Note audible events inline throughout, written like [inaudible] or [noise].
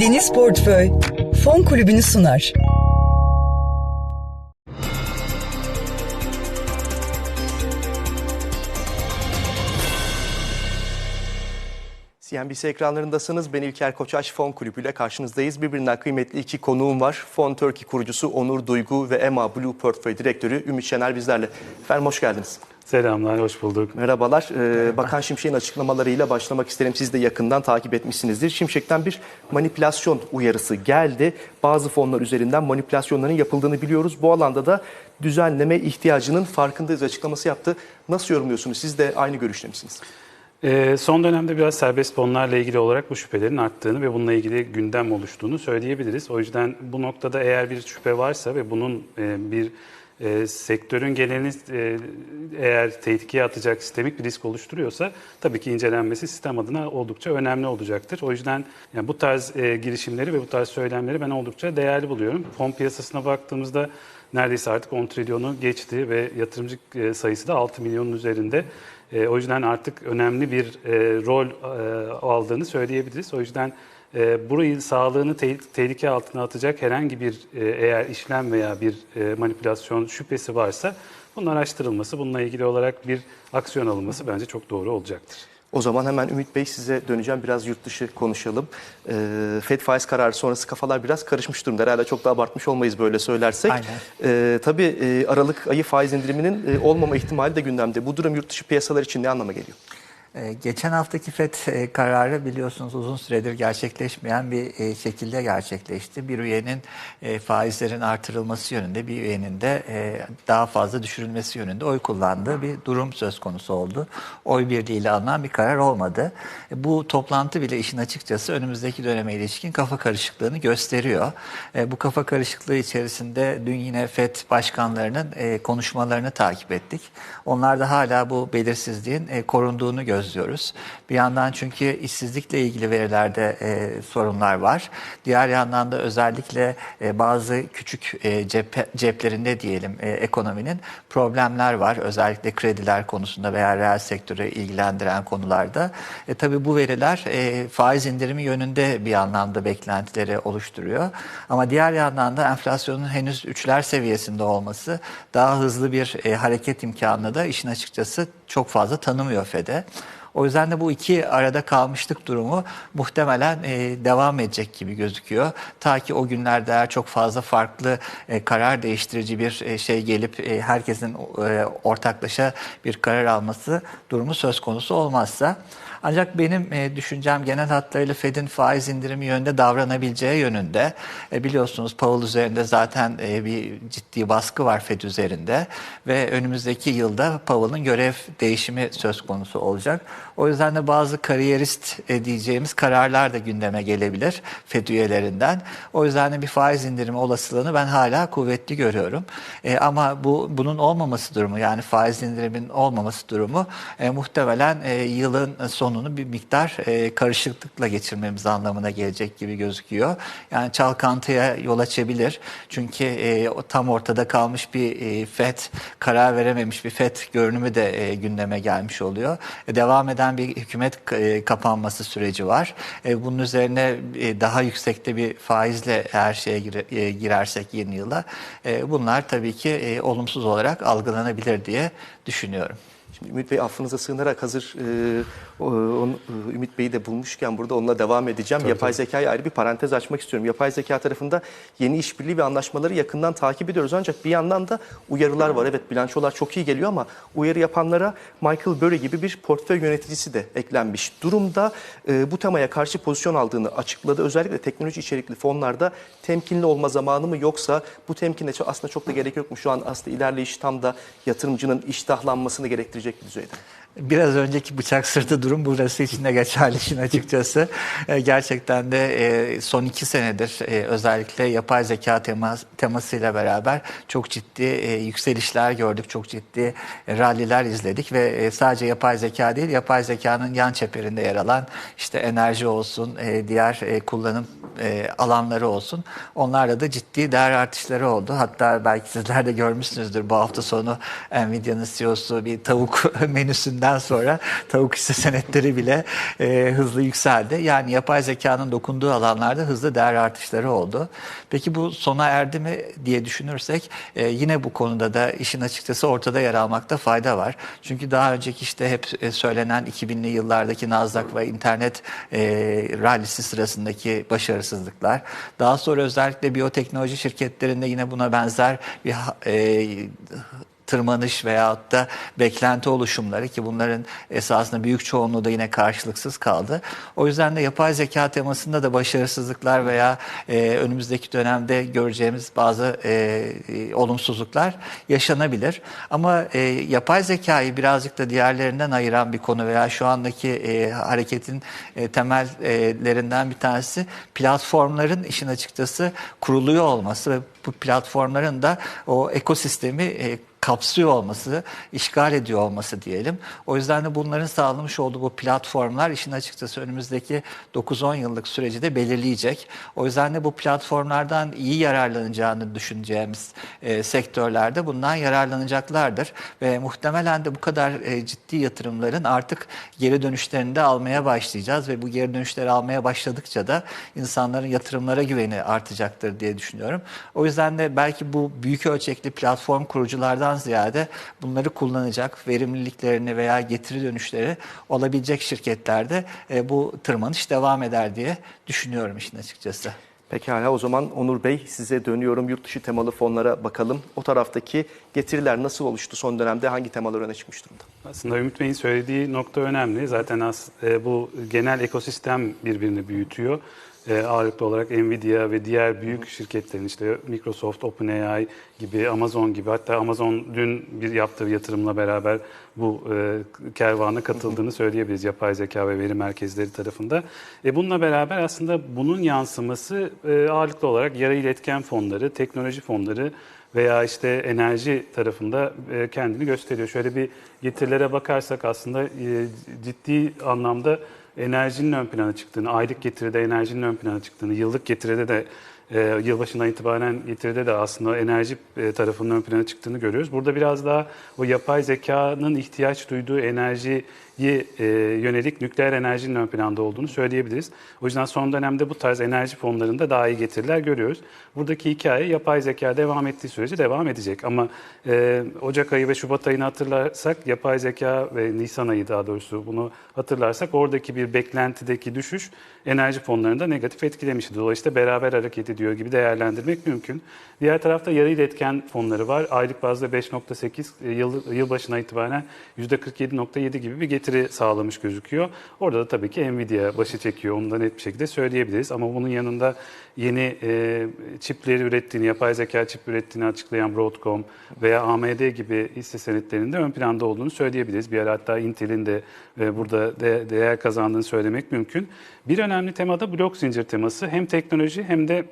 Deniz Portföy Fon Kulübü'nü sunar. CNBC ekranlarındasınız. Ben İlker Koçaş Fon Kulübü ile karşınızdayız. Birbirinden kıymetli iki konuğum var. Fon Turkey kurucusu Onur Duygu ve Emma Blue Portföy Direktörü Ümit Şener bizlerle. Efendim hoş geldiniz. Selamlar, hoş bulduk. Merhabalar. Ee, Bakan Şimşek'in açıklamalarıyla başlamak isterim. Siz de yakından takip etmişsinizdir. Şimşek'ten bir manipülasyon uyarısı geldi. Bazı fonlar üzerinden manipülasyonların yapıldığını biliyoruz. Bu alanda da düzenleme ihtiyacının farkındayız açıklaması yaptı. Nasıl yorumluyorsunuz? Siz de aynı görüşte misiniz? Ee, son dönemde biraz serbest fonlarla ilgili olarak bu şüphelerin arttığını ve bununla ilgili gündem oluştuğunu söyleyebiliriz. O yüzden bu noktada eğer bir şüphe varsa ve bunun e, bir e, sektörün genelini e, eğer tehlikeye atacak sistemik bir risk oluşturuyorsa tabii ki incelenmesi sistem adına oldukça önemli olacaktır. O yüzden yani bu tarz e, girişimleri ve bu tarz söylemleri ben oldukça değerli buluyorum. Fon piyasasına baktığımızda neredeyse artık 10 trilyonu geçti ve yatırımcı e, sayısı da 6 milyonun üzerinde. E, o yüzden artık önemli bir e, rol aldığını söyleyebiliriz. O yüzden e, burayı sağlığını te- tehlike altına atacak herhangi bir e, eğer işlem veya bir e, manipülasyon şüphesi varsa bunun araştırılması, bununla ilgili olarak bir aksiyon alınması bence çok doğru olacaktır. O zaman hemen Ümit Bey size döneceğim. Biraz yurt dışı konuşalım. Ee, FED faiz kararı sonrası kafalar biraz karışmış durumda. Herhalde çok da abartmış olmayız böyle söylersek. Aynen. Ee, tabii e, Aralık ayı faiz indiriminin e, olmama ihtimali de gündemde. Bu durum yurt dışı piyasalar için ne anlama geliyor? Ee, Geçen haftaki FED e, kararı biliyorsunuz uzun süredir gerçekleşmeyen bir e, şekilde gerçekleşti. Bir üyenin e, faizlerin artırılması yönünde, bir üyenin de daha fazla düşürülmesi yönünde oy kullandığı bir durum söz konusu oldu. Oy birliğiyle alınan bir karar olmadı. Bu toplantı bile işin açıkçası önümüzdeki döneme ilişkin kafa karışıklığını gösteriyor. Bu kafa karışıklığı içerisinde dün yine FED başkanlarının konuşmalarını takip ettik. Onlar da hala bu belirsizliğin korunduğunu gözlüyoruz. Bir yandan çünkü işsizlikle ilgili verilerde e, sorunlar var. Diğer yandan da özellikle e, bazı küçük e, cep, ceplerinde diyelim e, ekonominin problemler var. Özellikle krediler konusunda veya reel sektörü ilgilendiren konularda. E, tabii bu veriler e, faiz indirimi yönünde bir anlamda beklentileri oluşturuyor. Ama diğer yandan da enflasyonun henüz üçler seviyesinde olması daha hızlı bir e, hareket imkanını da işin açıkçası çok fazla tanımıyor FED'e. O yüzden de bu iki arada kalmışlık durumu muhtemelen e, devam edecek gibi gözüküyor. Ta ki o günlerde eğer çok fazla farklı e, karar değiştirici bir e, şey gelip e, herkesin e, ortaklaşa bir karar alması durumu söz konusu olmazsa. Ancak benim e, düşüncem genel hatlarıyla Fed'in faiz indirimi yönünde davranabileceği yönünde. E, biliyorsunuz Powell üzerinde zaten e, bir ciddi baskı var Fed üzerinde ve önümüzdeki yılda Powell'ın görev değişimi söz konusu olacak. O yüzden de bazı kariyerist diyeceğimiz kararlar da gündeme gelebilir Fed üyelerinden. O yüzden de bir faiz indirimi olasılığını ben hala kuvvetli görüyorum. Ama bu bunun olmaması durumu yani faiz indiriminin olmaması durumu e, muhtemelen yılın sonunu bir miktar e, karışıklıkla geçirmemiz anlamına gelecek gibi gözüküyor. Yani çalkantıya yol açabilir. Çünkü e, tam ortada kalmış bir e, FED, karar verememiş bir FED görünümü de e, gündeme gelmiş oluyor. E, devam eden bir hükümet e, kapanması süreci var. E, bunun üzerine e, daha yüksekte bir faizle her şeye gire- e, girersek yeni yıla e, bunlar tabii ki e, olumsuz olarak algılanabilir diye düşünüyorum. Şimdi Ümit Bey affınıza sığınarak hazır e, o- onu- e, Ümit Bey'i de bulmuşken burada onunla devam edeceğim. Yapay zekaya ayrı bir parantez açmak istiyorum. Yapay zeka tarafında yeni işbirliği ve anlaşmaları yakından takip ediyoruz. Ancak bir yandan da uyarılar var. Evet bilançolar çok iyi geliyor ama uyarı yapanlara Michael Burry gibi bir portföy yöneticisi de eklenmiş durumda. E, bu temaya karşı pozisyon aldığını açıkladı. Özellikle teknoloji içerikli fonlarda temkinli olma zamanı mı yoksa bu temkine ço- aslında çok da gerek yok mu? Şu an aslında ilerleyiş tam da yatırımcının iştahlanmasını gerektirecek bir düzeyde. Biraz önceki bıçak sırtı durum burası için de geçerli [laughs] işin açıkçası. E, Gerçekten de e, son iki senedir e, özellikle yapay zeka temas, temasıyla beraber çok ciddi yükselişler gördük. Çok ciddi ralliler izledik ve sadece yapay zeka değil yapay zekanın yan çeperinde yer alan işte enerji olsun, diğer kullanım alanları olsun. Onlarla da ciddi değer artışları oldu. Hatta belki sizler de görmüşsünüzdür bu hafta sonu Nvidia'nın CEO'su bir tavuk [laughs] menüsünden krizinden sonra tavuk hisse senetleri bile e, hızlı yükseldi. Yani yapay zekanın dokunduğu alanlarda hızlı değer artışları oldu. Peki bu sona erdi mi diye düşünürsek e, yine bu konuda da işin açıkçası ortada yer almakta fayda var. Çünkü daha önceki işte hep e, söylenen 2000'li yıllardaki Nasdaq ve internet e, rallisi sırasındaki başarısızlıklar. Daha sonra özellikle biyoteknoloji şirketlerinde yine buna benzer bir e, tırmanış veyahut da beklenti oluşumları ki bunların esasında büyük çoğunluğu da yine karşılıksız kaldı. O yüzden de yapay zeka temasında da başarısızlıklar veya e, önümüzdeki dönemde göreceğimiz bazı e, e, olumsuzluklar yaşanabilir. Ama e, yapay zekayı birazcık da diğerlerinden ayıran bir konu veya şu andaki e, hareketin e, temellerinden bir tanesi platformların işin açıkçası kuruluyor olması ve bu platformların da o ekosistemi e, kapsıyor olması, işgal ediyor olması diyelim. O yüzden de bunların sağlamış olduğu bu platformlar işin açıkçası önümüzdeki 9-10 yıllık süreci de belirleyecek. O yüzden de bu platformlardan iyi yararlanacağını düşüneceğimiz e, sektörlerde bundan yararlanacaklardır. Ve muhtemelen de bu kadar e, ciddi yatırımların artık geri dönüşlerini de almaya başlayacağız. Ve bu geri dönüşleri almaya başladıkça da insanların yatırımlara güveni artacaktır diye düşünüyorum. O yüzden de belki bu büyük ölçekli platform kuruculardan ziyade bunları kullanacak verimliliklerini veya getiri dönüşleri olabilecek şirketlerde e, bu tırmanış devam eder diye düşünüyorum işin açıkçası. Pekala o zaman Onur Bey size dönüyorum. Yurt dışı temalı fonlara bakalım. O taraftaki getiriler nasıl oluştu son dönemde? Hangi temalar öne çıkmış durumda? Aslında Ümit Bey'in söylediği nokta önemli. Zaten as, e, bu genel ekosistem birbirini büyütüyor. E, ağırlıklı olarak Nvidia ve diğer büyük şirketlerin işte Microsoft, OpenAI gibi, Amazon gibi hatta Amazon dün bir yaptığı yatırımla beraber bu e, kervana katıldığını söyleyebiliriz yapay zeka ve veri merkezleri tarafında. E, bununla beraber aslında bunun yansıması e, ağırlıklı olarak yarı iletken fonları, teknoloji fonları veya işte enerji tarafında e, kendini gösteriyor. Şöyle bir getirilere bakarsak aslında e, ciddi anlamda enerjinin ön plana çıktığını, aylık getiride enerjinin ön plana çıktığını, yıllık getiride de e, yılbaşından itibaren getiride de aslında enerji e, tarafının ön plana çıktığını görüyoruz. Burada biraz daha o yapay zekanın ihtiyaç duyduğu enerjiyi e, yönelik nükleer enerjinin ön planda olduğunu söyleyebiliriz. O yüzden son dönemde bu tarz enerji fonlarında daha iyi getiriler görüyoruz. Buradaki hikaye yapay zeka devam ettiği sürece devam edecek. Ama e, Ocak ayı ve Şubat ayını hatırlarsak yapay zeka ve Nisan ayı daha doğrusu bunu hatırlarsak oradaki bir beklentideki düşüş enerji fonlarında negatif etkilemişti. Dolayısıyla beraber hareket ediyor gibi değerlendirmek mümkün. Diğer tarafta yarı iletken fonları var. Aylık bazda 5.8 yıl, yılbaşına itibaren %47.7 gibi bir getiri sağlamış gözüküyor. Orada da tabii ki Nvidia başı çekiyor. Onu da net bir şekilde söyleyebiliriz. Ama bunun yanında yeni e, çipleri ürettiğini, yapay zeka çip ürettiğini açıklayan Broadcom veya AMD gibi hisse senetlerinde ön planda olduğunu söyleyebiliriz. Bir ara hatta Intel'in de e, burada de, değer kazandığını söylemek mümkün. Bir önemli tema da blok zincir teması. Hem teknoloji hem de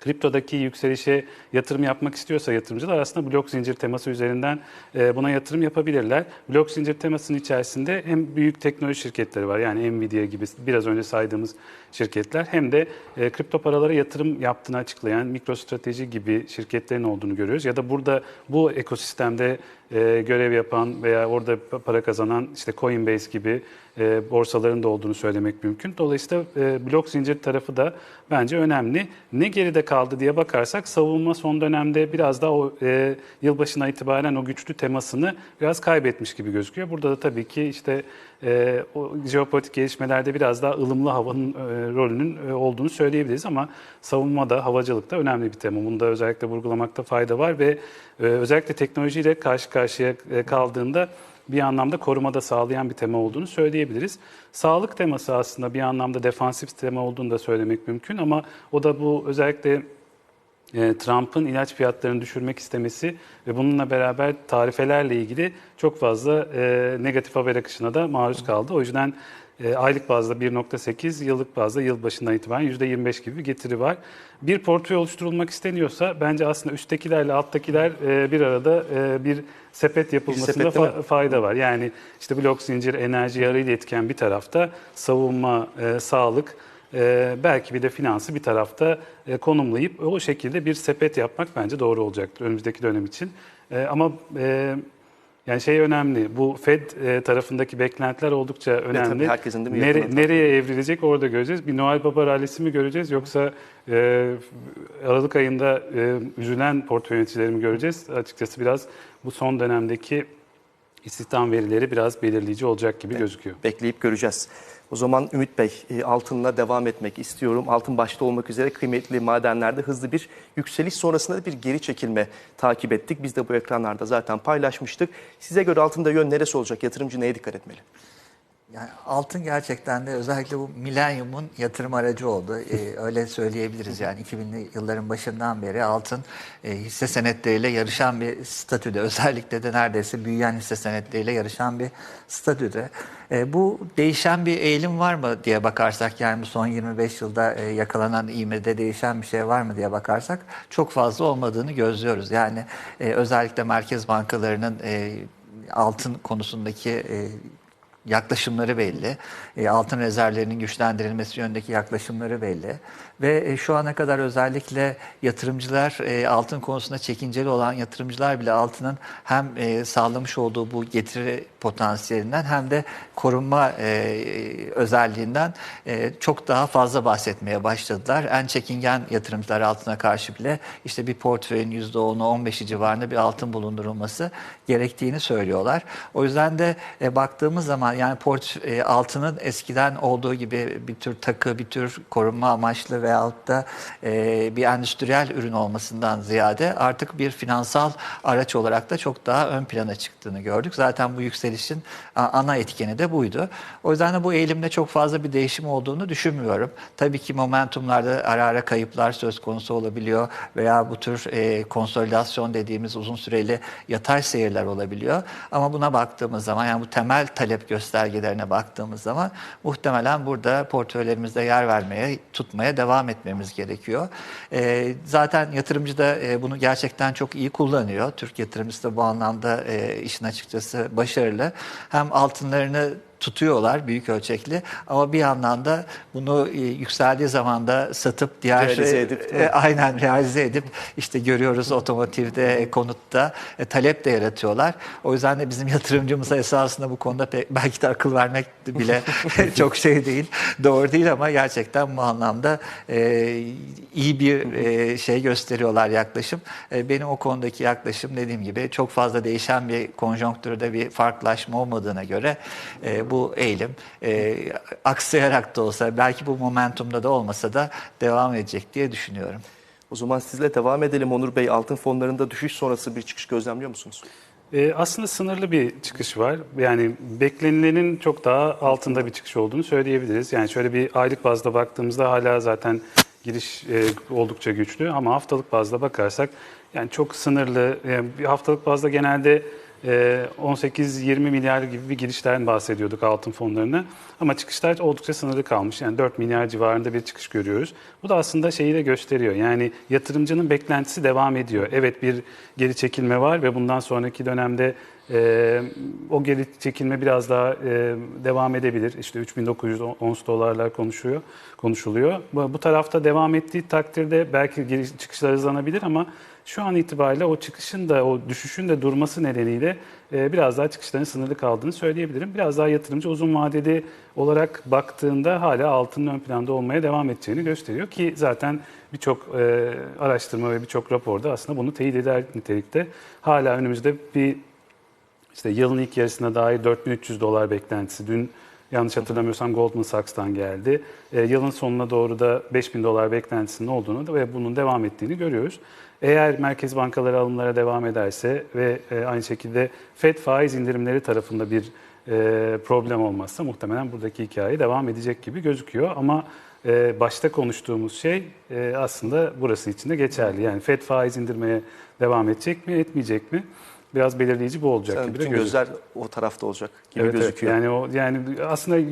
kriptodaki yükselişe yatırım yapmak istiyorsa yatırımcılar aslında blok zincir teması üzerinden e, buna yatırım yapabilirler. Blok zincir temasının içerisinde hem büyük teknoloji şirketleri var yani Nvidia gibi biraz önce saydığımız şirketler hem de e, kripto paralara yatırım yaptığını açıklayan MicroStrateji gibi şirketlerin olduğunu görüyoruz. Ya da burada bu ekosistemde e, görev yapan veya orada para kazanan işte Coinbase gibi e, borsaların da olduğunu söylemek mümkün. Dolayısıyla e, blok zincir tarafı da bence önemli. Ne geride kaldı diye bakarsak savunma son dönemde biraz daha o e, yılbaşına itibaren o güçlü temasını biraz kaybetmiş gibi gözüküyor. Burada da tabii ki işte e, o jeopolitik gelişmelerde biraz daha ılımlı havanın e, rolünün e, olduğunu söyleyebiliriz ama savunmada, havacılıkta önemli bir tema. Bunu da özellikle vurgulamakta fayda var ve e, özellikle teknolojiyle karşı karşıya e, kaldığında bir anlamda korumada sağlayan bir tema olduğunu söyleyebiliriz. Sağlık teması aslında bir anlamda defansif tema olduğunu da söylemek mümkün ama o da bu özellikle e, Trump'ın ilaç fiyatlarını düşürmek istemesi ve bununla beraber tarifelerle ilgili çok fazla e, negatif haber akışına da maruz kaldı. O yüzden e, aylık bazda 1.8, yıllık bazda yıl başından itibaren %25 gibi bir getiri var. Bir portföy oluşturulmak isteniyorsa bence aslında üsttekilerle alttakiler e, bir arada e, bir sepet yapılmasında fa- fayda var. Yani işte blok zincir, enerji, yarı iletken bir tarafta, savunma, e, sağlık, belki bir de finansı bir tarafta e, konumlayıp o şekilde bir sepet yapmak bence doğru olacaktır önümüzdeki dönem için. E, ama e, Yani şey önemli. Bu Fed e, tarafındaki beklentiler oldukça önemli. tabii herkesin değil mi Nere- takip nereye evrilecek orada göreceğiz. Bir Noel Baba rallisi mi göreceğiz yoksa e, Aralık ayında e, üzülen portföy yöneticileri mi göreceğiz? Açıkçası biraz bu son dönemdeki istihdam verileri biraz belirleyici olacak gibi gözüküyor. bekleyip göreceğiz. O zaman Ümit Bey e, altınla devam etmek istiyorum. Altın başta olmak üzere kıymetli madenlerde hızlı bir yükseliş sonrasında da bir geri çekilme takip ettik. Biz de bu ekranlarda zaten paylaşmıştık. Size göre altında yön neresi olacak? Yatırımcı neye dikkat etmeli? Yani altın gerçekten de özellikle bu milenyumun yatırım aracı oldu. Ee, [laughs] öyle söyleyebiliriz yani 2000'li yılların başından beri altın e, hisse senetleriyle yarışan bir statüde. Özellikle de neredeyse büyüyen hisse senetleriyle yarışan bir statüde. E, bu değişen bir eğilim var mı diye bakarsak yani bu son 25 yılda e, yakalanan ivmede değişen bir şey var mı diye bakarsak çok fazla olmadığını gözlüyoruz. Yani e, özellikle merkez bankalarının e, altın konusundaki e, yaklaşımları belli. E, altın rezervlerinin güçlendirilmesi yönündeki yaklaşımları belli. Ve e, şu ana kadar özellikle yatırımcılar, e, altın konusunda çekinceli olan yatırımcılar bile altının hem e, sağlamış olduğu bu getiri potansiyelinden hem de korunma e, özelliğinden e, çok daha fazla bahsetmeye başladılar. En çekingen yatırımcılar altına karşı bile işte bir portföyün %10'u 15'i civarında bir altın bulundurulması gerektiğini söylüyorlar. O yüzden de e, baktığımız zaman yani port e, altının eskiden olduğu gibi bir tür takı, bir tür korunma amaçlı veyahut da e, bir endüstriyel ürün olmasından ziyade artık bir finansal araç olarak da çok daha ön plana çıktığını gördük. Zaten bu yükselişin ana etkeni de buydu. O yüzden de bu eğilimde çok fazla bir değişim olduğunu düşünmüyorum. Tabii ki momentumlarda ara ara kayıplar söz konusu olabiliyor veya bu tür e, konsolidasyon dediğimiz uzun süreli yatay seyirler olabiliyor. Ama buna baktığımız zaman yani bu temel talep göstergelerine baktığımız zaman muhtemelen burada portföylerimizde yer vermeye, tutmaya devam etmemiz gerekiyor. E, zaten yatırımcı da e, bunu gerçekten çok iyi kullanıyor. Türk yatırımcısı da bu anlamda e, işin açıkçası başarılı. Hem altınlarını tutuyorlar büyük ölçekli. Ama bir yandan da bunu e, yükseldiği zaman da satıp diğer Realize e, edip, e, aynen realize edip işte görüyoruz otomotivde, konutta e, talep de yaratıyorlar. O yüzden de bizim yatırımcımıza esasında bu konuda pek, belki de akıl vermek bile [laughs] [laughs] çok şey değil, doğru değil ama gerçekten bu anlamda e, iyi bir e, şey gösteriyorlar yaklaşım. E, benim o konudaki yaklaşım dediğim gibi çok fazla değişen bir konjonktürde bir farklılaşma olmadığına göre e, bu eğilim e, aksayarak da olsa belki bu momentumda da olmasa da devam edecek diye düşünüyorum. O zaman sizle devam edelim Onur Bey. Altın fonlarında düşüş sonrası bir çıkış gözlemliyor musunuz? E, aslında sınırlı bir çıkış var. Yani beklenilenin çok daha altında bir çıkış olduğunu söyleyebiliriz. Yani şöyle bir aylık bazda baktığımızda hala zaten giriş e, oldukça güçlü ama haftalık bazda bakarsak yani çok sınırlı. Yani bir haftalık bazda genelde e, 18-20 milyar gibi bir girişten bahsediyorduk altın fonlarına. Ama çıkışlar oldukça sınırlı kalmış. Yani 4 milyar civarında bir çıkış görüyoruz. Bu da aslında şeyi de gösteriyor. Yani yatırımcının beklentisi devam ediyor. Evet bir geri çekilme var ve bundan sonraki dönemde e, o geri çekilme biraz daha e, devam edebilir. İşte 3900 ons dolarlar konuşuyor, konuşuluyor. Bu, bu tarafta devam ettiği takdirde belki geri çıkışlar hızlanabilir ama şu an itibariyle o çıkışın da o düşüşün de durması nedeniyle e, biraz daha çıkışların sınırlı kaldığını söyleyebilirim. Biraz daha yatırımcı uzun vadeli olarak baktığında hala altının ön planda olmaya devam edeceğini gösteriyor ki zaten birçok e, araştırma ve birçok raporda aslında bunu teyit eder nitelikte. Hala önümüzde bir işte yılın ilk yarısına dair 4300 dolar beklentisi. Dün yanlış hatırlamıyorsam Goldman Sachs'tan geldi. E, yılın sonuna doğru da 5000 dolar beklentisinin olduğunu ve bunun devam ettiğini görüyoruz. Eğer merkez bankaları alımlara devam ederse ve e, aynı şekilde FED faiz indirimleri tarafında bir e, problem olmazsa muhtemelen buradaki hikaye devam edecek gibi gözüküyor. Ama e, başta konuştuğumuz şey e, aslında burası için de geçerli. Yani FED faiz indirmeye devam edecek mi, etmeyecek mi? Biraz belirleyici bu olacak Yani gibi bütün gözler o tarafta olacak gibi Evet, evet. gözüküyor. Yani o yani aslında e,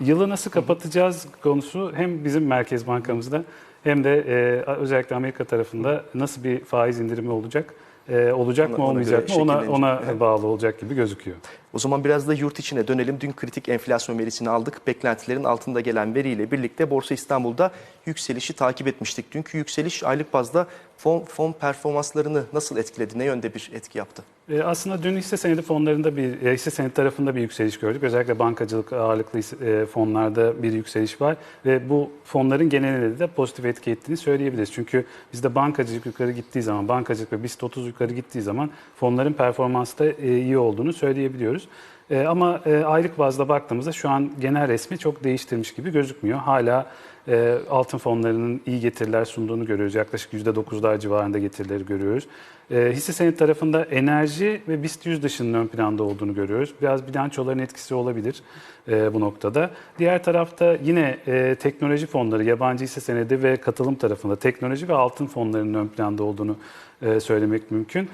yılı nasıl kapatacağız konusu hem bizim Merkez Bankamızda hem de e, özellikle Amerika tarafında nasıl bir faiz indirimi olacak? E, olacak Ona- mı ona olmayacak göre mı ona ona Evet. bağlı olacak gibi gözüküyor. O zaman biraz da yurt içine dönelim. Dün kritik enflasyon verisini aldık. Beklentilerin altında gelen veriyle birlikte Borsa İstanbul'da yükselişi takip etmiştik. Dünkü yükseliş aylık bazda fon, fon performanslarını nasıl etkiledi? Ne yönde bir etki yaptı? E, Aslında dün hisse senedi fonlarında bir e, hisse senedi tarafında bir yükseliş gördük. Özellikle bankacılık ağırlıklı e, fonlarda bir yükseliş var ve bu fonların genelinde de pozitif etki ettiğini söyleyebiliriz. Çünkü bizde bankacılık yukarı gittiği zaman, bankacılık ve BIST 30 yukarı gittiği zaman fonların performansı da e, iyi olduğunu söyleyebiliyoruz. E, Ama e, aylık bazda baktığımızda şu an genel resmi çok değiştirmiş gibi gözükmüyor. Hala e, altın fonlarının iyi getiriler sunduğunu görüyoruz. Yaklaşık %9'lar civarında getirileri görüyoruz. E, hisse senedi tarafında enerji ve BIST 100 dışının ön planda olduğunu görüyoruz. Biraz bilançoların etkisi olabilir e, bu noktada. Diğer tarafta yine e, teknoloji fonları, yabancı hisse senedi ve katılım tarafında teknoloji ve altın fonlarının ön planda olduğunu e, söylemek mümkün.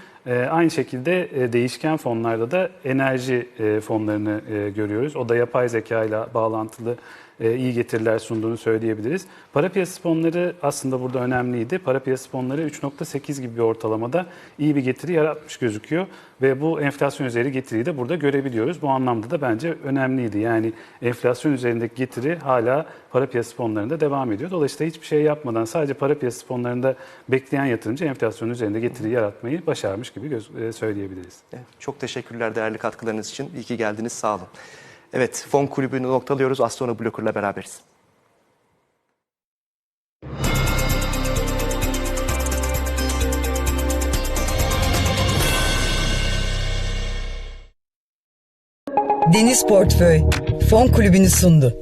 Aynı şekilde değişken fonlarda da enerji fonlarını görüyoruz. O da yapay zeka ile bağlantılı iyi getiriler sunduğunu söyleyebiliriz. Para piyasası fonları aslında burada önemliydi. Para piyasası fonları 3.8 gibi bir ortalamada iyi bir getiri yaratmış gözüküyor ve bu enflasyon üzeri getiriyi de burada görebiliyoruz. Bu anlamda da bence önemliydi. Yani enflasyon üzerindeki getiri hala para piyasası fonlarında devam ediyor. Dolayısıyla hiçbir şey yapmadan sadece para piyasası fonlarında bekleyen yatırımcı enflasyon üzerinde getiri yaratmayı başarmış gibi e, söyleyebiliriz. Çok teşekkürler değerli katkılarınız için. İyi ki geldiniz. Sağ olun. Evet, fon kulübünü noktalıyoruz. Az sonra Blocker'la beraberiz. Deniz Portföy Fon Kulübü'nü sundu.